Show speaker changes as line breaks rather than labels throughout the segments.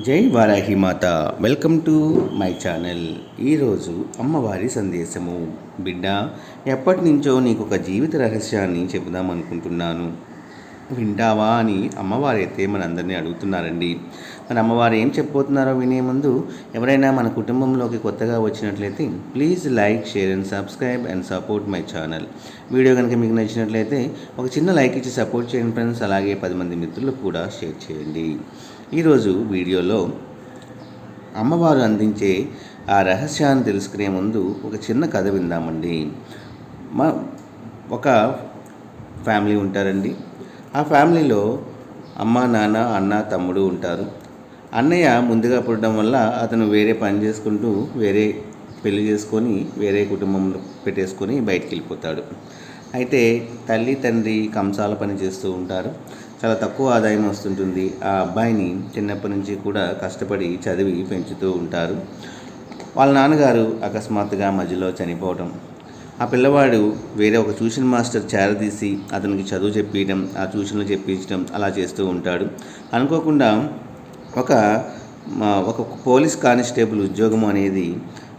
జై వారాహి మాత. Welcome to my channel. ఈరోజు అమ్మవారి సందేశము. బిడ్డ ఎప్పటి నుంచో నీకు ఒక జీవిత రహస్యాన్ని చెబుదాం అనుకుంటున్నాను. వింటావా అని అమ్మవారు అయితే మనందరినీ అడుగుతున్నారండి. మన అమ్మవారు ఏం చెప్పబోతున్నారో వినే ముందు ఎవరైనా మన కుటుంబంలోకి కొత్తగా వచ్చినట్లయితే please like share and subscribe and support my channel. Video కనుక మీకు నచ్చినట్లయితే ఒక చిన్న లైక్ ఇచ్చి సపోర్ట్ చేయండి ఫ్రెండ్స్. అలాగే పది మంది మిత్రులకు కూడా షేర్ చేయండి. ఈరోజు వీడియోలో అమ్మవారు అందించే ఆ రహస్యాన్ని తెలుసుకునే ముందు ఒక చిన్న కథ విందామండి. మా ఒక ఫ్యామిలీ ఉంటారండి. ఆ ఫ్యామిలీలో అమ్మ నాన్న అన్న తమ్ముడు ఉంటారు. అన్నయ్య ముందుగా పుట్టడం వల్ల అతను వేరే పని చేసుకుంటూ వేరే పెళ్ళి చేసుకొని వేరే కుటుంబంలో పెట్టేసుకొని బయటికి వెళ్ళిపోతాడు. అయితే తల్లి తండ్రి కంసాల పని చేస్తూ ఉంటారు. చాలా తక్కువ ఆదాయం వస్తుంటుంది. ఆ అబ్బాయిని చిన్నప్పటి నుంచి కూడా కష్టపడి చదివి పెంచుతూ ఉంటారు. వాళ్ళ నాన్నగారు అకస్మాత్తుగా మధ్యలో చనిపోవటం. ఆ పిల్లవాడు వేరే ఒక ట్యూషన్ మాస్టర్ చేరదీసి అతనికి చదువు చెప్పించడం ఆ ట్యూషన్లు చెప్పించడం అలా చేస్తూ ఉంటాడు. అనుకోకుండా ఒక మా- ఒక పోలీస్ కానిస్టేబుల్ ఉద్యోగం అనేది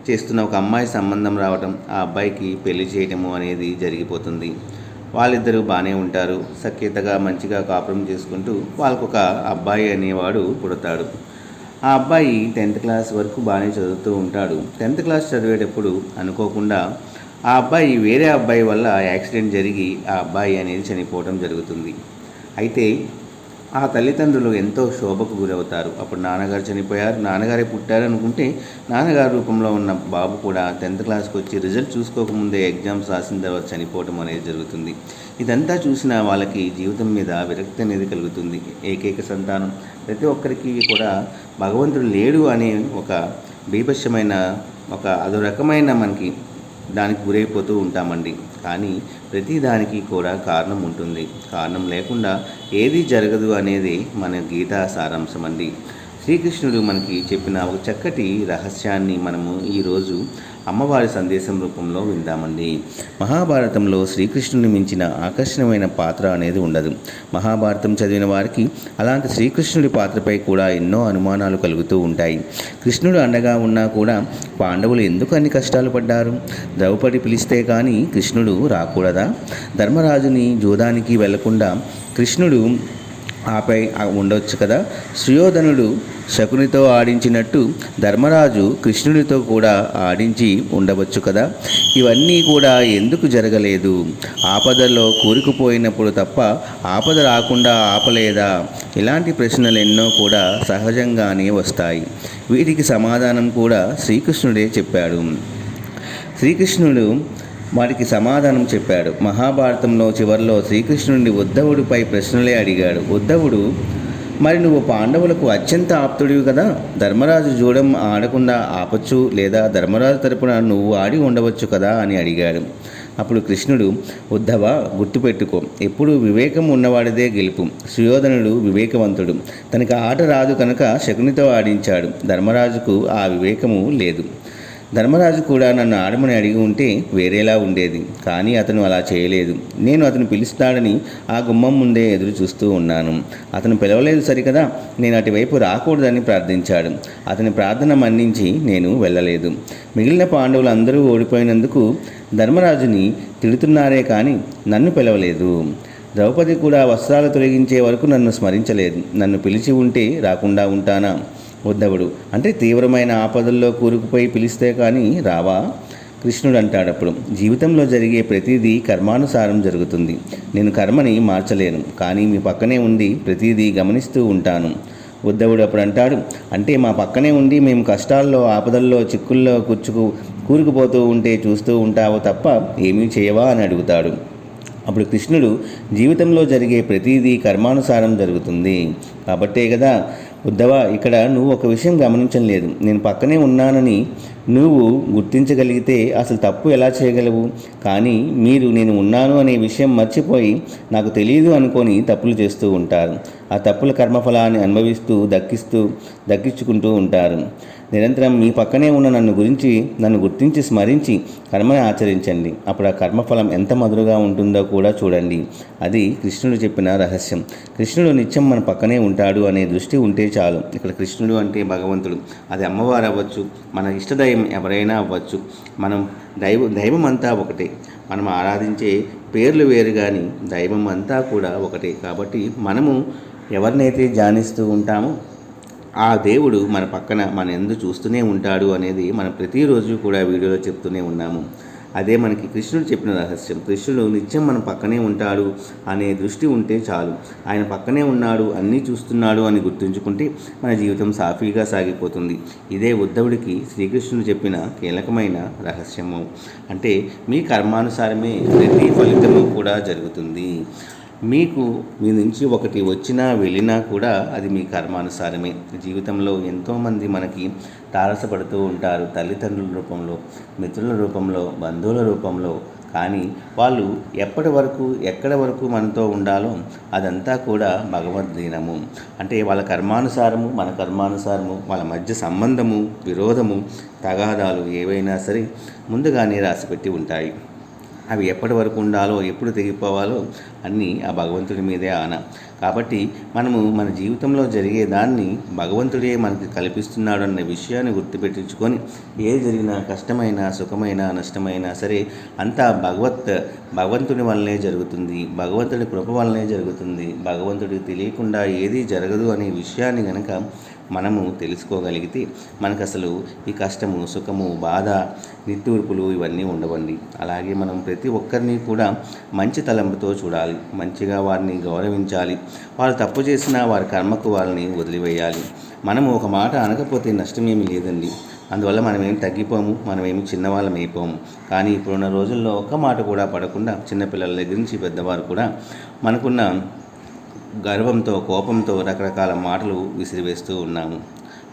చేస్తున్న ఒక అమ్మాయి సంబంధం రావటం ఆ అబ్బాయికి పెళ్ళి చేయటము అనేది జరిగిపోతుంది. వాళ్ళిద్దరూ బాగానే ఉంటారు. సఖ్యతగా మంచిగా కాపురం చేసుకుంటూ వాళ్ళకొక అబ్బాయి అనేవాడు పుడతాడు. ఆ అబ్బాయి టెన్త్ క్లాస్ వరకు బాగానే చదువుతూ ఉంటాడు. టెన్త్ క్లాస్ చదివేటప్పుడు అనుకోకుండా ఆ అబ్బాయి వేరే అబ్బాయి వల్ల యాక్సిడెంట్ జరిగి ఆ అబ్బాయి అనేది చనిపోవడం జరుగుతుంది. అయితే ఆ తల్లిదండ్రులు ఎంతో శోభకు గురవుతారు. అప్పుడు నాన్నగారు చనిపోయారు. నాన్నగారే పుట్టారు అనుకుంటే నాన్నగారి రూపంలో ఉన్న బాబు కూడా టెన్త్ క్లాస్కి వచ్చి రిజల్ట్ చూసుకోకముందే ఎగ్జామ్స్ రాసిన తర్వాత చనిపోవటం అనేది జరుగుతుంది. ఇదంతా చూసిన వాళ్ళకి జీవితం మీద విరక్తి అనేది కలుగుతుంది. ఏకైక సంతానం. ప్రతి ఒక్కరికి కూడా భగవంతుడు లేడు అనే ఒక బీభత్సమైన ఒక అదో రకమైన మనకి దానికి గురైపోతూ ఉంటామండి. కానీ ప్రతి దానికి కూడా కారణం ఉంటుంది. కారణం లేకుండా ఏది జరగదు అనేది మన గీతా సారాంశం అండి శ్రీకృష్ణుడు మనకి చెప్పిన ఒక చక్కటి రహస్యాన్ని మనము ఈరోజు అమ్మవారి సందేశం రూపంలో విందామండి. మహాభారతంలో శ్రీకృష్ణుని మించిన ఆకర్షణమైన పాత్ర అనేది ఉండదు. మహాభారతం చదివిన వారికి అలాంటి శ్రీకృష్ణుడి పాత్రపై కూడా ఎన్నో అనుమానాలు కలుగుతూ ఉంటాయి. కృష్ణుడు అండగా ఉన్నా కూడా పాండవులు ఎందుకు అన్ని కష్టాలు పడ్డారు? ద్రౌపది పిలిస్తే కానీ కృష్ణుడు రాకూడదా? ధర్మరాజుని జూదానికి వెళ్ళకుండా కృష్ణుడు ఆపై ఉండొచ్చు కదా? సుయోధనుడు శకునితో ఆడించినట్టు ధర్మరాజు కృష్ణుడితో కూడా ఆడించి ఉండవచ్చు కదా? ఇవన్నీ కూడా ఎందుకు జరగలేదు? ఆపదలో కూరుకుపోయినప్పుడు తప్ప ఆపద రాకుండా ఆపలేదా? ఇలాంటి ప్రశ్నలు ఎన్నో కూడా సహజంగానే వస్తాయి. వీటికి సమాధానం కూడా శ్రీకృష్ణుడే చెప్పాడు. శ్రీకృష్ణుడు వారికి సమాధానం చెప్పాడు. మహాభారతంలో చివరిలో శ్రీకృష్ణుడిని ఉద్ధవుడిపై ప్రశ్నలే అడిగాడు. ఉద్ధవుడు మరి నువ్వు పాండవులకు అత్యంత ఆప్తుడివి కదా? ధర్మరాజు జూడం ఆడకుండా ఆపచ్చు లేదా ధర్మరాజు తరపున నువ్వు ఆడి ఉండవచ్చు కదా? అని అడిగాడు. అప్పుడు కృష్ణుడు ఉద్ధవ గుర్తుపెట్టుకో ఎప్పుడు వివేకం ఉన్నవాడిదే గెలుపు. సుయోధనుడు వివేకవంతుడు. తనకు ఆట రాదు కనుక శకునితో ఆడించాడు. ధర్మరాజుకు ఆ వివేకము లేదు. ధర్మరాజు కూడా నన్ను ఆడమని అడిగి ఉంటే వేరేలా ఉండేది కానీ అతను అలా చేయలేదు. నేను అతను పిలుస్తాడని ఆ గుమ్మం ముందే ఎదురు చూస్తూ ఉన్నాను. అతను పిలవలేదు సరికదా నేను అటువైపు రాకూడదని ప్రార్థించాడు. అతని ప్రార్థన మన్నించి నేను వెళ్ళలేదు. మిగిలిన పాండవులు అందరూ ఓడిపోయినందుకు ధర్మరాజుని తిడుతున్నారే కానీ నన్ను పిలవలేదు. ద్రౌపది కూడా వస్త్రాలు తొలగించే వరకు నన్ను స్మరించలేదు. నన్ను పిలిచి ఉంటే రాకుండా ఉంటానా? ఉద్ధవుడు అంటే తీవ్రమైన ఆపదల్లో కూరుకుపోయి పిలిస్తే కానీ రావా? కృష్ణుడు అంటాడు అప్పుడు జీవితంలో జరిగే ప్రతిదీ కర్మానుసారం జరుగుతుంది. నేను కర్మని మార్చలేను కానీ మీ పక్కనే ఉండి ప్రతిదీ గమనిస్తూ ఉంటాను. ఉద్ధవుడు అప్పుడు అంటాడు అంటే మా పక్కనే ఉండి మేము కష్టాల్లో ఆపదల్లో చిక్కుల్లో కూర్చుకు కూరుకుపోతూ ఉంటే చూస్తూ ఉంటావు తప్ప ఏమీ చేయవా అని అడుగుతాడు. అప్పుడు కృష్ణుడు జీవితంలో జరిగే ప్రతిదీ కర్మానుసారం జరుగుతుంది. కాబట్టే కదా ఉద్ధవ ఇక్కడ నువ్వు ఒక విషయం గమనించడం లేదు నేను పక్కనే ఉన్నానని నువ్వు గుర్తించగలిగితే అసలు తప్పు ఎలా చేయగలవు? కానీ మీరు నేను ఉన్నాను అనే విషయం మర్చిపోయి నాకు తెలియదు అనుకొని తప్పులు చేస్తూ ఉంటారు. ఆ తప్పుల కర్మఫలాన్ని అనుభవిస్తూ దక్కిస్తూ దక్కించుకుంటూ ఉంటారు. నిరంతరం మీ పక్కనే ఉన్న నన్ను గురించి నన్ను గుర్తించి స్మరించి కర్మని ఆచరించండి. అప్పుడు ఆ కర్మఫలం ఎంత మధురగా ఉంటుందో కూడా చూడండి. అది కృష్ణుడు చెప్పిన రహస్యం. కృష్ణుడు నిత్యం మన పక్కనే ఉంటాడు అనే దృష్టి ఉంటే చాలు. ఇక్కడ కృష్ణుడు అంటే భగవంతుడు. అది అమ్మవారు అవ్వచ్చు. మన ఇష్టదైవం ఎవరైనా అవ్వచ్చు. మనం దైవ దైవం అంతా ఒకటే. మనం ఆరాధించే పేర్లు వేరు కానీ దైవం అంతా కూడా ఒకటే. కాబట్టి మనము ఎవరినైతే ధ్యానిస్తూ ఉంటామో ఆ దేవుడు మన పక్కన మన ఎందు చూస్తూనే ఉంటాడు అనేది మనం ప్రతిరోజు కూడా వీడియోలో చెప్తూనే ఉన్నాము. అదే మనకి కృష్ణుడు చెప్పిన రహస్యం. కృష్ణుడు నిత్యం మన పక్కనే ఉంటాడు అనే దృష్టి ఉంటే చాలు. ఆయన పక్కనే ఉన్నాడు అన్నీ చూస్తున్నాడు అని గుర్తుంచుకుంటే మన జీవితం సాఫీగా సాగిపోతుంది. ఇదే ఉద్ధవుడికి శ్రీకృష్ణుడు చెప్పిన కీలకమైన రహస్యము. అంటే మీ కర్మానుసారమే ప్రతి ఫలితము కూడా జరుగుతుంది. మీకు మీ నుంచి ఒకటి వచ్చినా వెళ్ళినా కూడా అది మీ కర్మానుసారమే. జీవితంలో ఎంతోమంది మనకి తారసపడుతూ ఉంటారు తల్లిదండ్రుల రూపంలో మిత్రుల రూపంలో బంధువుల రూపంలో. కానీ వాళ్ళు ఎప్పటి వరకు ఎక్కడ వరకు మనతో ఉండాలో అదంతా కూడా భగవద్గీనము అంటే వాళ్ళ కర్మానుసారము మన కర్మానుసారము వాళ్ళ మధ్య సంబంధము విరోధము తగాదాలు ఏవైనా సరే ముందుగానే రాసిపెట్టి ఉంటాయి. అవి ఎప్పటి వరకు ఉండాలో ఎప్పుడు తెగిపోవాలో అన్నీ ఆ భగవంతుడి మీదే ఆన. కాబట్టి మనము మన జీవితంలో జరిగే దాన్ని భగవంతుడే మనకి కల్పిస్తున్నాడు అన్న విషయాన్ని గుర్తుపెట్టించుకొని ఏది జరిగినా కష్టమైనా సుఖమైనా నష్టమైనా సరే అంతా భగవత్ భగవంతుడి వల్లనే జరుగుతుంది. భగవంతుడి కృప వల్లనే జరుగుతుంది. భగవంతుడికి తెలియకుండా ఏదీ జరగదు అనే విషయాన్ని కనుక మనము తెలుసుకోగలిగితే మనకు అసలు ఈ కష్టము సుఖము బాధ నిట్టూర్పులు ఇవన్నీ ఉండవండి. అలాగే మనం ప్రతి ఒక్కరిని కూడా మంచి తలంపుతో చూడాలి. మంచిగా వారిని గౌరవించాలి. వారు తప్పు చేసినా వారి కర్మకు వాళ్ళని వదిలివేయాలి. మనము ఒక మాట అనకపోతే నష్టమేమీ లేదండి. అందువల్ల మనమేం తగ్గిపోము మనమేమి చిన్నవాళ్ళం అయిపోము. కానీ ఇప్పుడున్న రోజుల్లో ఒక్క మాట కూడా పడకుండా చిన్నపిల్లల దగ్గర నుంచి పెద్దవారు కూడా మనకున్న గర్వంతో కోపంతో రకరకాల మాటలు విసిరివేస్తూ ఉన్నాము.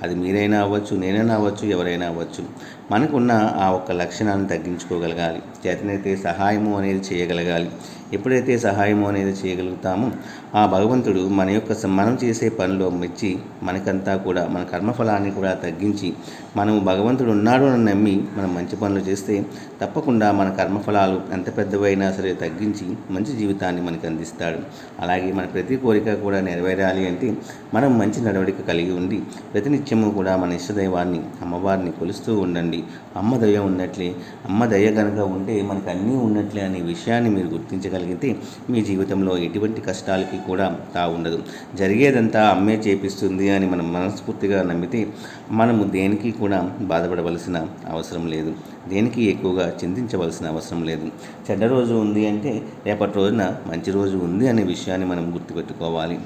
అది మీరైనా అవ్వచ్చు నేనైనా అవ్వచ్చు ఎవరైనా అవ్వచ్చు. మనకున్న ఆ ఒక్క లక్షణాన్ని తగ్గించుకోగలగాలి. చేతనైతే సహాయము అనేది చేయగలగాలి. ఎప్పుడైతే సహాయము అనేది చేయగలుగుతామో ఆ భగవంతుడు మన యొక్క మనం చేసే పనిలో మెచ్చి మనకంతా కూడా మన కర్మఫలాన్ని కూడా తగ్గించి మనము భగవంతుడు ఉన్నాడు అని నమ్మి మనం మంచి పనులు చేస్తే తప్పకుండా మన కర్మఫలాలు ఎంత పెద్దవైనా సరే తగ్గించి మంచి జీవితాన్ని మనకు అందిస్తాడు. అలాగే మన ప్రతి కోరిక కూడా నెరవేరాలి అంటే మనం మంచి నడవడిక కలిగి ఉండి ప్రతినిత్యము కూడా మన ఇష్టదైవాన్ని అమ్మవారిని కొలుస్తూ ఉండండి. అమ్మ దయ ఉన్నట్లే అమ్మ దయ కనుక ఉంటే మనకు అన్నీ ఉన్నట్లే అనే విషయాన్ని మీరు కలిగితే మీ జీవితంలో ఎటువంటి కష్టాలకి కూడా తా ఉండదు. జరిగేదంతా అమ్మే చేపిస్తుంది అని మనం మనస్ఫూర్తిగా నమ్మితే మనము దేనికి కూడా బాధపడవలసిన అవసరం లేదు. దేనికి ఎక్కువగా చింతించవలసిన అవసరం లేదు. చెడ్డ రోజు ఉంది అంటే రేపటి రోజున మంచి రోజు ఉంది అనే విషయాన్ని మనం గుర్తుపెట్టుకోవాలి.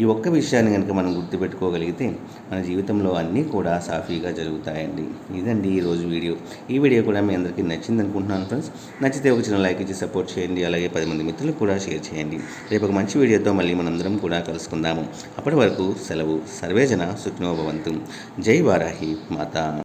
ఈ ఒక్క విషయాన్ని కనుక మనం గుర్తుపెట్టుకోగలిగితే మన జీవితంలో అన్నీ కూడా సాఫీగా జరుగుతాయండి. ఇదండి ఈరోజు వీడియో. ఈ వీడియో కూడా మీ అందరికీ నచ్చింది అనుకుంటున్నాను ఫ్రెండ్స్. నచ్చితే ఒక చిన్న లైక్ ఇచ్చి సపోర్ట్ చేయండి. అలాగే పది మంది మిత్రులకు కూడా షేర్ చేయండి. రేపు ఒక మంచి వీడియోతో మళ్ళీ మనందరం కూడా కలుసుకుందాము. అప్పటి వరకు సెలవు. సర్వేజన సుఖ్నోభవంతు జై వారాహి మాత.